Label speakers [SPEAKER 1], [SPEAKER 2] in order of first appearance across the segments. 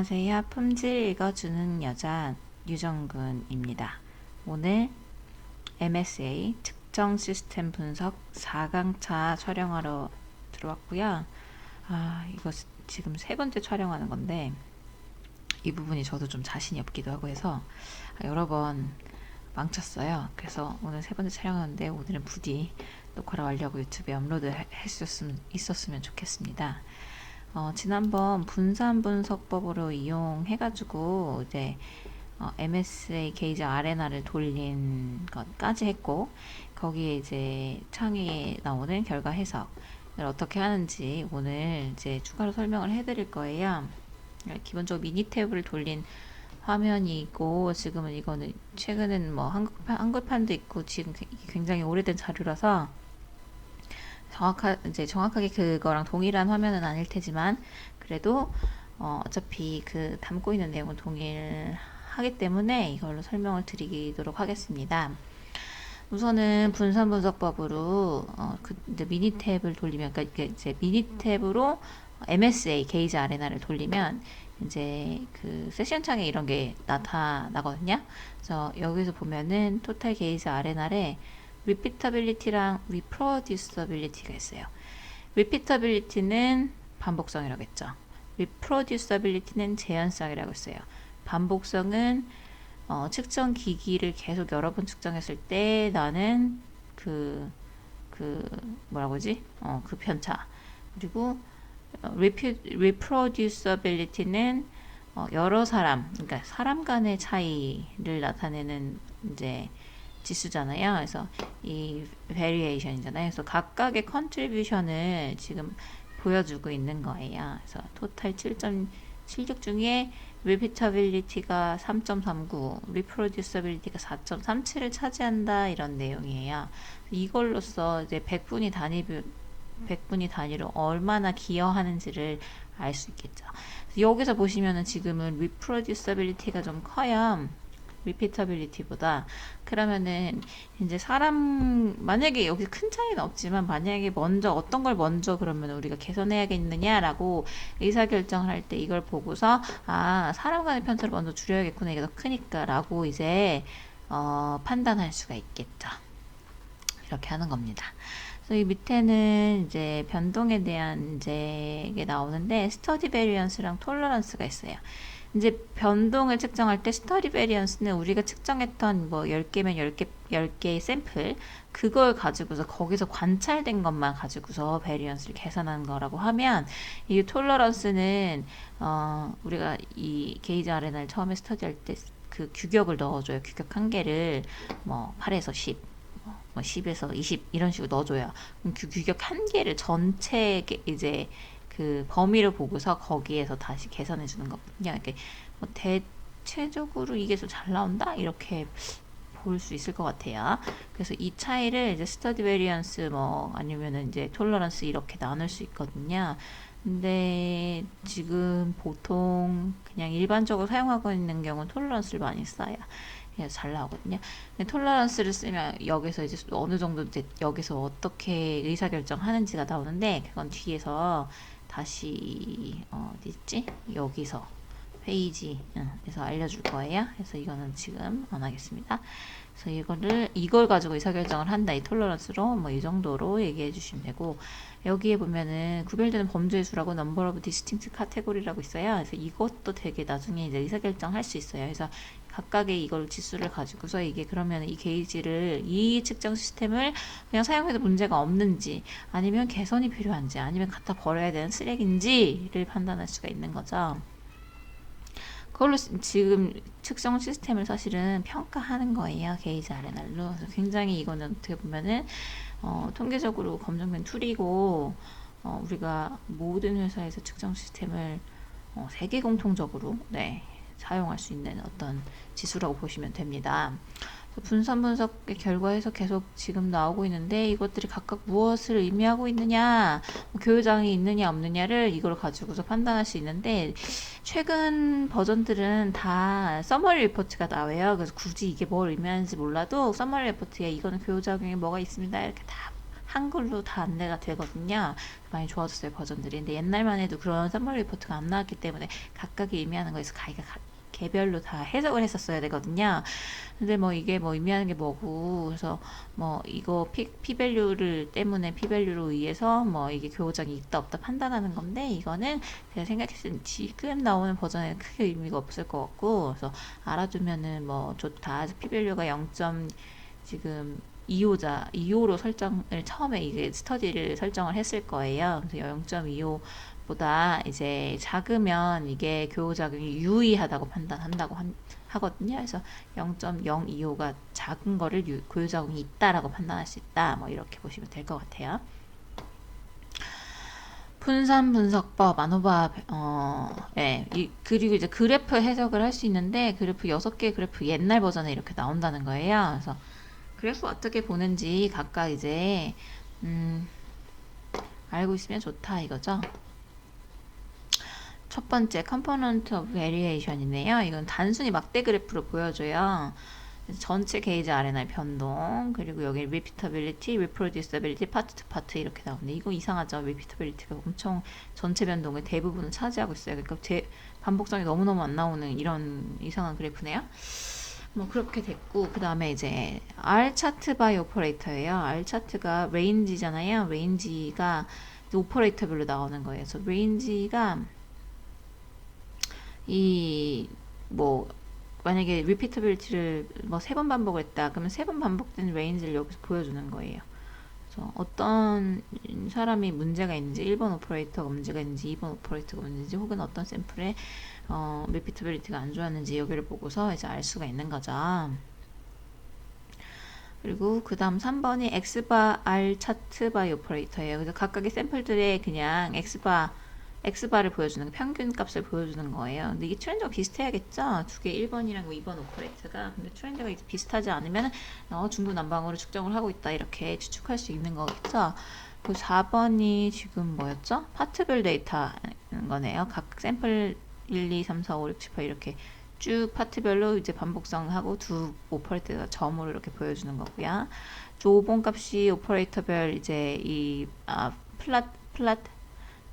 [SPEAKER 1] 안녕하세요. 품질 읽어주는 여자 유정근입니다. 오늘 MSA 특정 시스템 분석 4강차 촬영하러 들어왔고요. 아, 이거 스- 지금 세 번째 촬영하는 건데 이 부분이 저도 좀 자신이 없기도 하고 해서 아, 여러 번 망쳤어요. 그래서 오늘 세 번째 촬영하는데 오늘은 부디 녹화를 완료하고 유튜브에 업로드 해- 했었으면 좋겠습니다. 어, 지난번 분산 분석법으로 이용해가지고 이제 어, MSA 게이지 아레나를 돌린 것까지 했고 거기에 이제 창에 나오는 결과 해석을 어떻게 하는지 오늘 이제 추가로 설명을 해드릴 거예요. 기본적으로 미니 탭을 돌린 화면이고 지금은 이거는 최근엔 뭐 한국판, 한글판도 있고 지금 굉장히 오래된 자료라서 정확하 이제 정확하게 그거랑 동일한 화면은 아닐 테지만 그래도 어, 어차피 그 담고 있는 내용은 동일하기 때문에 이걸로 설명을 드리도록 하겠습니다. 우선은 분산 분석법으로 어, 그 미니 탭을 돌리면 그러니까 이제 미니 탭으로 MSA 게이지 아레나를 돌리면 이제 그 세션 창에 이런 게 나타나거든요. 그래서 여기서 보면은 토탈 게이지 아레나에 repeatability랑 reproducibility가 있어요. repeatability는 반복성이라고 했죠. reproducibility는 재현성이라고 했어요. 반복성은 어, 측정 기기를 계속 여러 번 측정했을 때 나는 그, 그, 뭐라고 하지? 어, 그 편차. 그리고 어, repu- reproducibility는 어, 여러 사람, 그러니까 사람 간의 차이를 나타내는 이제 지수잖아요. 그래서 이 variation이잖아요. 그래서 각각의 contribution을 지금 보여주고 있는 거예요. 그래서 토탈 7.76 중에 repeatability가 3.39, reproducibility가 4.37을 차지한다 이런 내용이에요. 이걸로써 이제 100분위 단위 100분위 단위로 얼마나 기여하는지를 알 수 있겠죠. 여기서 보시면은 지금은 reproducibility가 좀 커요. Repeatability보다 그러면은 이제 사람 만약에 여기 큰 차이는 없지만 만약에 먼저 어떤 걸 먼저 그러면 우리가 개선해야겠느냐라고 의사 결정을 할 때 이걸 보고서 아 사람 간의 편차를 먼저 줄여야겠구나 이게 더 크니까라고 이제 어, 판단할 수가 있겠죠. 이렇게 하는 겁니다. 그래서 이 밑에는 이제 변동에 대한 이제 이게 나오는데 스터디 베리언스랑 톨러런스가 있어요. 이제 변동을 측정할 때 스터디 베리언스는 우리가 측정했던 뭐 10개면 10개 10개의 샘플 그걸 가지고서 거기서 관찰된 것만 가지고서 베리언스를 계산하는 거라고 하면 이 톨러런스는 어 우리가 이 게이지 아레나를 처음에 스터디할 때 그 규격을 넣어줘요. 규격 한 개를 뭐 8에서 10, 뭐 10에서 20 이런 식으로 넣어줘요. 그 규격 한 개를 전체 게- 이제 그 범위를 보고서 거기에서 다시 계산해 주는 거거든요. 이렇게 뭐 대체적으로 이게 더잘 나온다 이렇게 볼 수 있을 것 같아요. 그래서 이 차이를 이제 스터디 베리언스 뭐 아니면은 이제 톨러런스 이렇게 나눌 수 있거든요. 근데 지금 보통 그냥 일반적으로 사용하고 있는 경우는 톨러런스를 많이 써요. 그래서 잘 나오거든요. 근데 톨러런스를 쓰면 여기서 이제 어느 정도 이제 여기서 어떻게 의사결정 하는지가 나오는데 그건 뒤에서 다시 어, 어디 있지? 여기서 페이지에서 알려줄 거예요. 그래서 이거는 지금 안 하겠습니다. 그래서 이거를 이걸 가지고 의사결정을 한다. 이 톨러런스로 뭐 이 정도로 얘기해 주시면 되고 여기에 보면은 구별되는 범죄의 수라고 number of distinct category라고 있어요. 그래서 이것도 되게 나중에 이제 의사결정할 수 있어요. 그래서 각각의 이걸 지수를 가지고서 이게 그러면 이 게이지를 이 측정 시스템을 그냥 사용해도 문제가 없는지 아니면 개선이 필요한지 아니면 갖다 버려야 되는 쓰레기인지를 판단할 수가 있는 거죠. 그걸로 시- 지금 측정 시스템을 사실은 평가하는 거예요. 게이지. 그래서 굉장히 이거는 어떻게 보면은 어, 통계적으로 검증된 툴이고 어, 우리가 모든 회사에서 측정 시스템을 어, 세계 공통적으로 네, 사용할 수 있는 어떤 지수라고 보시면 됩니다. 분산 분석의 결과에서 계속 지금 나오고 있는데 이것들이 각각 무엇을 의미하고 있느냐, 뭐 교육장이 있느냐 없느냐를 이걸 가지고서 판단할 수 있는데 최근 버전들은 다 서머리 리포트가 나와요. 그래서 굳이 이게 뭘 의미하는지 몰라도 서머리 리포트에 이거는 교육작용에 뭐가 있습니다. 이렇게 다 한글로 다 안내가 되거든요. 많이 좋아졌어요 버전들이. 근데 옛날만 해도 그런 썸머리 리포트가 안 나왔기 때문에 각각이 의미하는 거에서 가이가 가- 개별로 다 해석을 했었어야 되거든요. 근데 뭐 이게 뭐 의미하는 게 뭐고 그래서 뭐 이거 피, 피밸류를 때문에 피밸류로 의해서 뭐 이게 교호장이 있다 없다 판단하는 건데 이거는 제가 생각했을 때 지금 나오는 버전에는 크게 의미가 없을 것 같고 그래서 알아두면은 뭐 좋다. 피밸류가 0. 지금 2호자 2호로 설정을 처음에 이게 스터디를 설정을 했을 거예요. 그래서 0.25 보다 이제 작으면 이게 교호작용이 유의하다고 판단한다고 한- 하거든요. 그래서 0.025가 작은 거를 유, 교호작용이 있다라고 판단할 수 있다. 뭐 이렇게 보시면 될 것 같아요. 분산 분석법, 아노바, 어, 예, 이, 그리고 이제 그래프 해석을 할 수 있는데, 그래프 6개 그래프 옛날 버전에 이렇게 나온다는 거예요. 그래서 그래프 어떻게 보는지 각각 이제, 음, 알고 있으면 좋다 이거죠. 첫 번째, component of variation이네요. 이건 단순히 막대 그래프로 보여줘요. 전체 게이지 RNR 변동, 그리고 여기 repeatability, reproducibility, part to part 이렇게 나오는데 이거 이상하죠. repeatability가 엄청 전체 변동의 대부분을 차지하고 있어요. 그러니까 제 반복성이 너무너무 안 나오는 이런 이상한 그래프네요. 뭐 그렇게 됐고 그 다음에 이제 R 차트 바이 오퍼레이터예요. R 차트가 레인지잖아요. 레인지가 오퍼레이터별로 나오는 거예요. 그래서 레인지가 이 뭐 만약에 repeatability를 뭐 세 번 반복을 했다. 그러면 세 번 반복된 레인지를 여기서 보여주는 거예요. 그래서 어떤 사람이 문제가 있는지 1번 오퍼레이터가 문제가 있는지 2번 오퍼레이터가 문제인지 혹은 어떤 샘플에 어, repeatability가 안 좋았는지 여기를 보고서 이제 알 수가 있는 거죠. 그리고 그 다음 3번이 x바 r 차트 바이 오퍼레이터예요. 그래서 각각의 샘플들의 그냥 x바 x바를 보여주는 거, 평균 값을 보여주는 거예요. 근데 이게 트렌드가 비슷해야겠죠? 두 개 1번이랑 2번 오퍼레이터가 근데 트렌드가 이제 비슷하지 않으면 어, 중구난방으로 측정을 하고 있다 이렇게 추측할 수 있는 거겠죠? 그 4번이 지금 뭐였죠? 파트별 데이터인 거네요. 각 샘플 1, 2, 3, 4, 5, 6, 7, 8 이렇게 쭉 파트별로 이제 반복성하고 두 오퍼레이터가 점으로 이렇게 보여주는 거고요. 조본 값이 오퍼레이터별 이제 이 아, 플랫 플랫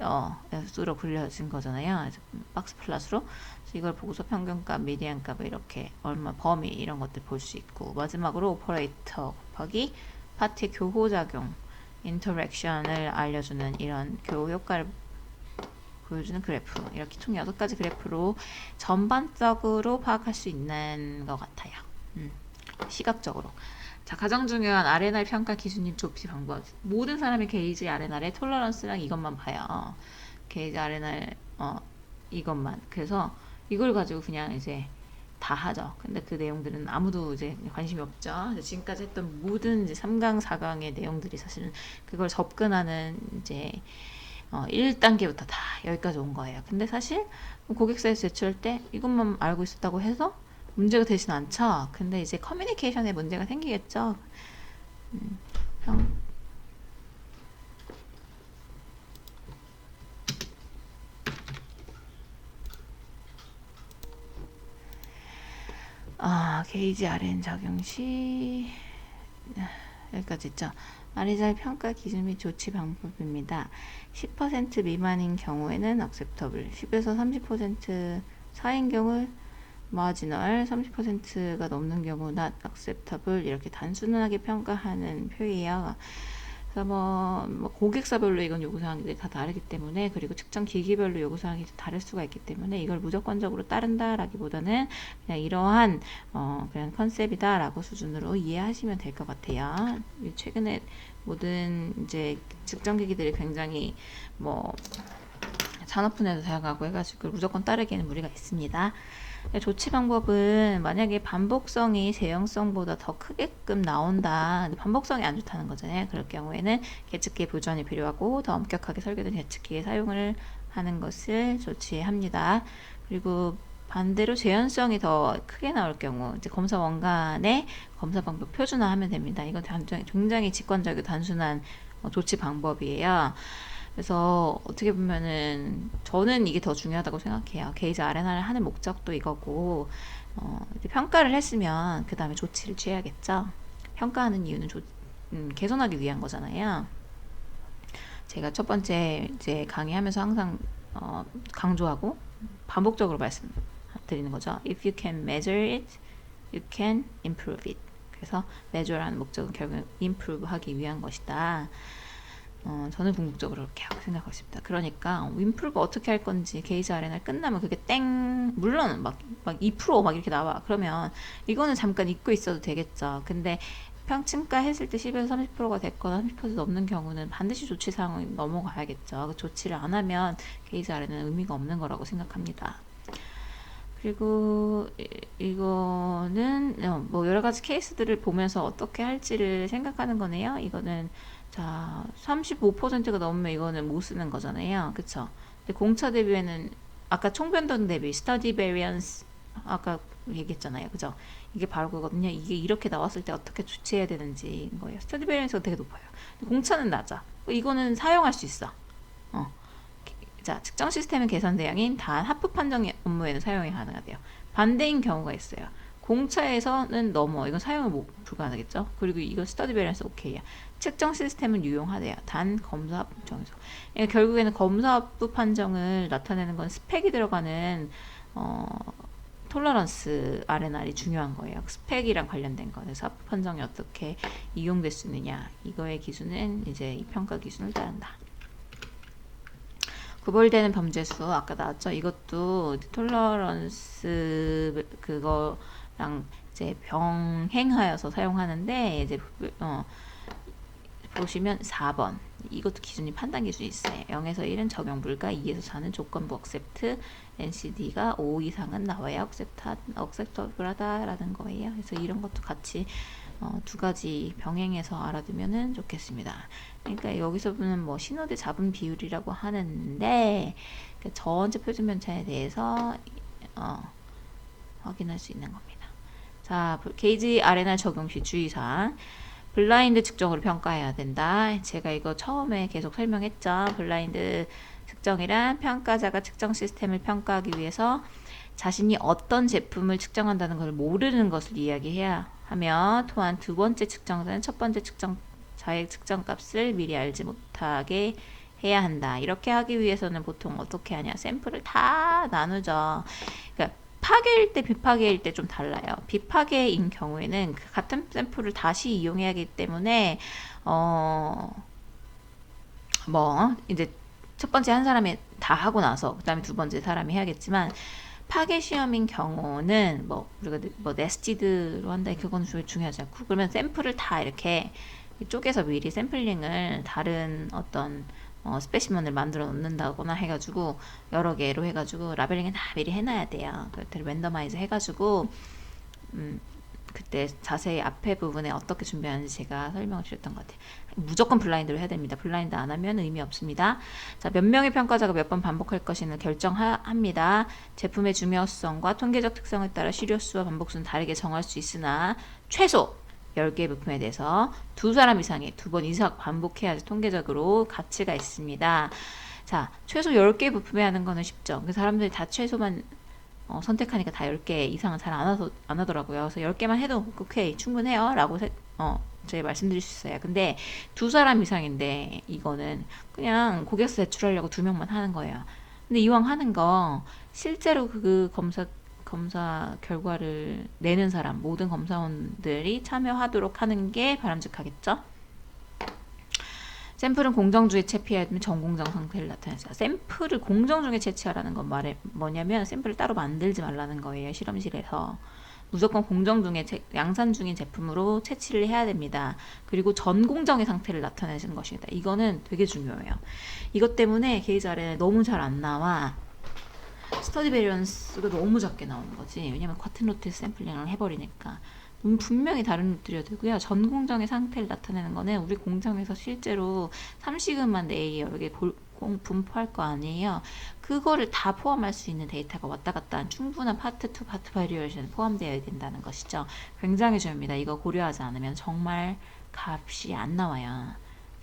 [SPEAKER 1] 어, 수로 불려진 거잖아요. 박스 플랫으로 이걸 보고서 평균값, 미디안값 이렇게 얼마 범위 이런 것들 볼 수 있고 마지막으로 오퍼레이터 곱하기 파트의 교호 작용, 인터랙션을 알려주는 이런 교호 효과를 보여주는 그래프 이렇게 총 6가지 그래프로 전반적으로 파악할 수 있는 것 같아요. 음, 시각적으로. 자, 가장 중요한 RNR 평가 기준인 좁히 방법. 모든 사람의 게이지 RNR의 톨러런스랑 이것만 봐요. 게이지 RNR 어, 이것만. 그래서 이걸 가지고 그냥 이제 다 하죠. 근데 그 내용들은 아무도 이제 관심이 없죠. 지금까지 했던 모든 이제 3강, 4강의 내용들이 사실은 그걸 접근하는 이제 어, 1단계부터 다 여기까지 온 거예요. 근데 사실 고객사에서 제출할 때 이것만 알고 있었다고 해서 문제가 되진 않죠. 근데 이제 커뮤니케이션에 문제가 생기겠죠. 음, 평- 아, 게이지 RN 적용 시 여기까지 있죠. 아리잘 평가 기준 및 조치 방법입니다. 10% 미만인 경우에는 acceptable, 10에서 30% 사이인 경우 marginal, 30%가 넘는 경우 not acceptable 이렇게 단순하게 평가하는 표예요. 그래서 뭐, 뭐 고객사별로 이건 요구사항들이 다 다르기 때문에 그리고 측정 기기별로 요구사항이 다를 수가 있기 때문에 이걸 무조건적으로 따른다라기보다는 그냥 이러한 어, 그냥 컨셉이다라고 수준으로 이해하시면 될 것 같아요. 최근에 모든 이제 측정 기기들이 굉장히 뭐 산업분야도 다양하고 해가지고 무조건 따르기에는 무리가 있습니다. 조치 방법은 만약에 반복성이 제형성보다 더 크게끔 나온다. 반복성이 안 좋다는 거잖아요. 그럴 경우에는 계측기의 보존이 필요하고 더 엄격하게 설계된 계측기의 사용을 하는 것을 조치합니다. 그리고 반대로 재현성이 더 크게 나올 경우 이제 검사 원간의 검사 방법 표준화하면 됩니다. 이건 굉장히 직관적이고 단순한 어, 조치 방법이에요. 그래서 어떻게 보면은 저는 이게 더 중요하다고 생각해요. 게이지 RNR을 하는 목적도 이거고 어, 평가를 했으면 그 다음에 조치를 취해야겠죠. 평가하는 이유는 조, 음, 개선하기 위한 거잖아요. 제가 첫 번째 이제 강의하면서 항상 어, 강조하고 반복적으로 말씀드리는 거죠. If you can measure it, you can improve it. 그래서 measure라는 목적은 결국 improve 하기 위한 것이다. 어, 저는 궁극적으로 그렇게 하고 생각하고 있습니다. 그러니까 improve 어떻게 할 건지 게이지 아레나 끝나면 그게 땡 물론 막막 2%막 이렇게 나와. 그러면 이거는 잠깐 잊고 있어도 되겠죠. 근데 평층가 했을 때 10에서 30%가 됐거나 30% 넘는 경우는 반드시 조치 사항을 넘어가야겠죠. 그 조치를 안 하면 게이지 아래는 의미가 없는 거라고 생각합니다. 그리고 이- 이거는 어, 뭐 여러 가지 케이스들을 보면서 어떻게 할지를 생각하는 거네요. 이거는 자 35%가 넘으면 이거는 못 쓰는 거잖아요. 그쵸? 근데 공차 대비에는 아까 총변동 대비 스터디 베리언스 아까 얘기했잖아요. 그죠? 이게 바로 그거거든요. 이게 이렇게 나왔을 때 어떻게 조치해야 되는지인 거예요. 스터디 베리언스가 되게 높아요. 공차는 낮아. 이거는 사용할 수 있어. 어. 자, 측정 시스템의 개선 대상인 단 하프 판정 업무에는 사용이 가능하대요. 반대인 경우가 있어요. 공차에서는 넘어. 이건 사용이 못, 불가능하겠죠? 그리고 이건 스터디 베리언스 오케이야. 측정 시스템은 유용하대요. 단 검사 판정에서. 그러니까 결국에는 검사부 판정을 나타내는 건 스펙이 들어가는 어, 톨러런스 RNR이 중요한 거예요. 스펙이랑 관련된 거. 그래서 하프 판정이 어떻게 이용될 수 있느냐. 이거의 기준은 이제 이 평가 기준을 따른다. 구별되는 범죄수 아까 나왔죠. 이것도 톨러런스 그거랑 이제 병행하여서 사용하는데 이제 어 보시면 4번 이것도 기준이 판단 기준이 있어요. 0에서 1은 적용 불가, 2에서 4는 조건부 억셉트, NCD가 5 이상은 나와야 억셉트 억셉터블하다라는 거예요. 그래서 이런 것도 같이 어, 두 가지 병행해서 알아두면은 좋겠습니다. 그러니까 여기서는 뭐 신호대 잡음 비율이라고 하는데 그 전체 표준변차에 대해서 어, 확인할 수 있는 겁니다. 자, 게이지 RNR 적용 시 주의사항. 블라인드 측정으로 평가해야 된다. 제가 이거 처음에 계속 설명했죠. 블라인드 측정이란 평가자가 측정 시스템을 평가하기 위해서 자신이 어떤 제품을 측정한다는 것을 모르는 것을 이야기해야 하며 또한 두 번째 측정자는 첫 번째 측정자의 측정 값을 미리 알지 못하게 해야 한다. 이렇게 하기 위해서는 보통 어떻게 하냐? 샘플을 다 나누죠. 그러니까 파괴일 때 비파괴일 때 좀 달라요. 비파괴인 경우에는 그 같은 샘플을 다시 이용해야 하기 때문에 어 뭐 이제 첫 번째 한 사람이 다 하고 나서 그다음에 두 번째 사람이 해야겠지만 파괴 시험인 경우는 뭐 우리가 뭐 네스티드로 한다 그건 좀 중요하지 않고 그러면 샘플을 다 이렇게 쪼개서 미리 샘플링을 다른 어떤 어, 스페시먼을 만들어 놓는다거나 해가지고 여러 개로 해가지고 라벨링을 다 미리 해놔야 돼요. 그것들을 랜더마이즈 해가지고 음, 그때 자세히 앞에 부분에 어떻게 준비하는지 제가 설명을 드렸던 것 같아요. 무조건 블라인드로 해야 됩니다. 블라인드 안 하면 의미 없습니다. 자, 몇 명의 평가자가 몇 번 반복할 것인을 결정합니다. 제품의 중요성과 통계적 특성에 따라 시료수와 반복수는 다르게 정할 수 있으나 최소 10개의 부품에 대해서 두 사람 이상이 두 번 이상 반복해야지 통계적으로 가치가 있습니다. 자, 최소 10개 부품에 하는 거는 쉽죠. 그 사람들이 다 최소만 어, 선택하니까 다 10개 이상은 잘 안 하더라고요. 그래서 10개만 해도 오케이, 충분해요. 라고 세, 어, 저희 말씀드릴 수 있어요. 근데 두 사람 이상인데 이거는 그냥 고객사 대출하려고 두 명만 하는 거예요. 근데 이왕 하는 거 실제로 그 검사 검사 결과를 내는 사람 모든 검사원들이 참여하도록 하는 게 바람직하겠죠. 샘플은 공정 중에 채취해야 되면 전공정 상태를 나타내죠. 샘플을 공정 중에 채취하라는 건 말해 뭐냐면 샘플을 따로 만들지 말라는 거예요. 실험실에서. 무조건 공정 중에 제- 양산 중인 제품으로 채취를 해야 됩니다. 그리고 전 공정의 상태를 나타내는 것입니다. 이거는 되게 중요해요. 이것 때문에 아래 너무 잘 안 나와. 스터디 베리언스가 너무 작게 나오는 거지. 왜냐면 커튼 로트 샘플링을 해버리니까. 음, 분명히 다른 루트여야 되고요. 전 공정의 상태를 나타내는 거는 우리 공장에서 실제로 3시간만 내일 여러 개 볼- 공- 분포할 거 아니에요. 그거를 다 포함할 수 있는 데이터가 왔다 갔다 한 충분한 파트 2, 파트 바리에이션 포함되어야 된다는 것이죠. 굉장히 중요합니다. 이거 고려하지 않으면 정말 값이 안 나와요.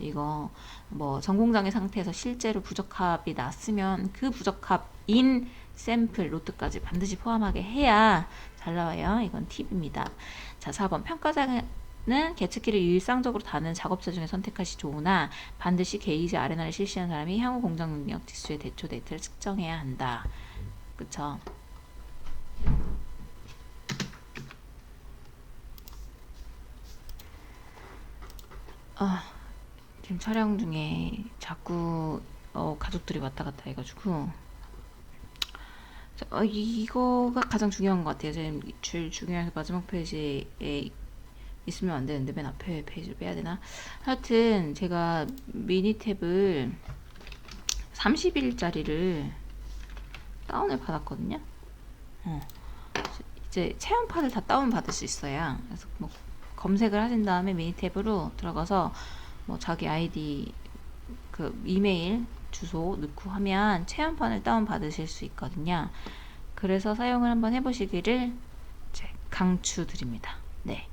[SPEAKER 1] 이거 뭐 전공장의 상태에서 실제로 부적합이 났으면 그 부적합 인 샘플 로트까지 반드시 포함하게 해야 잘 나와요. 이건 팁입니다. 자, 4번 평가자가 는 계측기를 일상적으로 다는 작업자 중에 선택하시 좋으나 반드시 게이지 아레나를 실시한 사람이 향후 공정 능력 지수의 대초 데이터를 측정해야 한다. 그쵸? 아, 지금 촬영 중에 자꾸 어, 가족들이 왔다 갔다 해가지고 자, 어, 이- 이거가 가장 중요한 것 같아요. 지금 제일 중요한 마지막 페이지에 있으면 안 되는데 맨 앞에 페이지를 빼야 되나? 하여튼 제가 미니 탭을 30일짜리를 다운을 받았거든요. 어. 이제 체험판을 다 다운 받을 수 있어요. 그래서 뭐 검색을 하신 다음에 미니 탭으로 들어가서 뭐 자기 아이디 그 이메일 주소 넣고 하면 체험판을 다운 받으실 수 있거든요. 그래서 사용을 한번 해보시기를 강추드립니다. 네.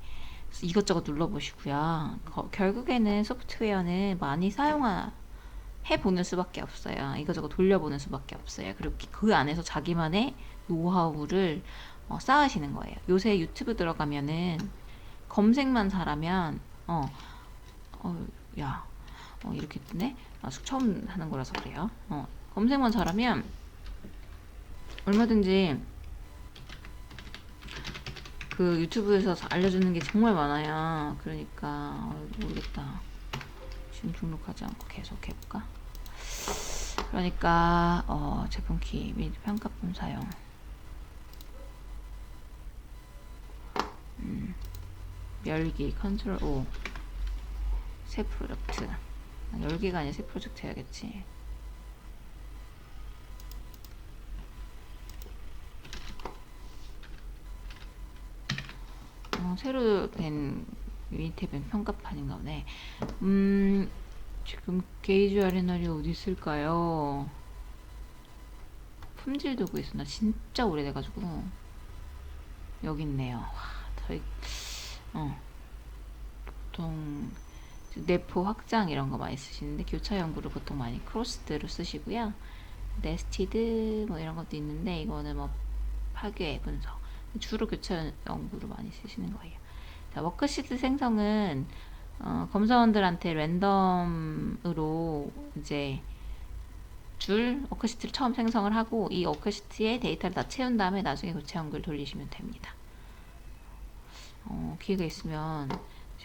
[SPEAKER 1] 이것저것 눌러보시고요. 거- 결국에는 소프트웨어는 많이 사용하 해보는 수밖에 없어요. 이것저것 돌려보는 수밖에 없어요. 그리고 그 안에서 자기만의 노하우를 어, 쌓으시는 거예요. 요새 유튜브 들어가면은 검색만 잘하면 어, 어, 야, 어, 이렇게 뜨네. 아, 처음 하는 거라서 그래요. 어, 검색만 잘하면 얼마든지 그 유튜브에서 알려주는 게 정말 많아요. 그러니까 어, 모르겠다. 지금 등록하지 않고 계속 해볼까? 그러니까 어, 제품 키 및 평가품 사용. 음, 열기 컨트롤 O 새 프로젝트. 아, 열기가 아니라 새 프로젝트 해야겠지. 어, 새로 된 유니탭은 평가판인가 보네. 음, 지금 게이지 아레나리 어디 있을까요? 품질 두고 있어. 나 진짜 오래돼가지고. 여기 있네요. 와, 저희, 어. 보통, 내포 확장 이런 거 많이 쓰시는데, 교차 연구를 보통 많이 크로스드로 쓰시고요. 네스티드 뭐 이런 것도 있는데, 이거는 뭐 파괴 분석. 주로 교차 연구로 많이 쓰시는 거예요. 자, 워크시트 생성은 어, 검사원들한테 랜덤으로 이제 줄 워크시트를 처음 생성을 하고 이 워크시트에 데이터를 다 채운 다음에 나중에 교체 연구를 돌리시면 됩니다. 어, 기회가 있으면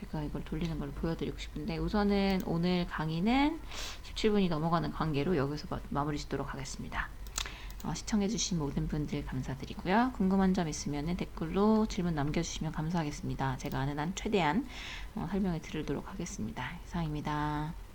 [SPEAKER 1] 제가 이걸 돌리는 걸 보여드리고 싶은데 우선은 오늘 강의는 17분이 넘어가는 관계로 여기서 마, 마무리 짓도록 하겠습니다. 어, 시청해주신 모든 분들 감사드리고요. 궁금한 점 있으면 댓글로 질문 남겨주시면 감사하겠습니다. 제가 아는 한 최대한 어, 설명해 드리도록 하겠습니다. 이상입니다.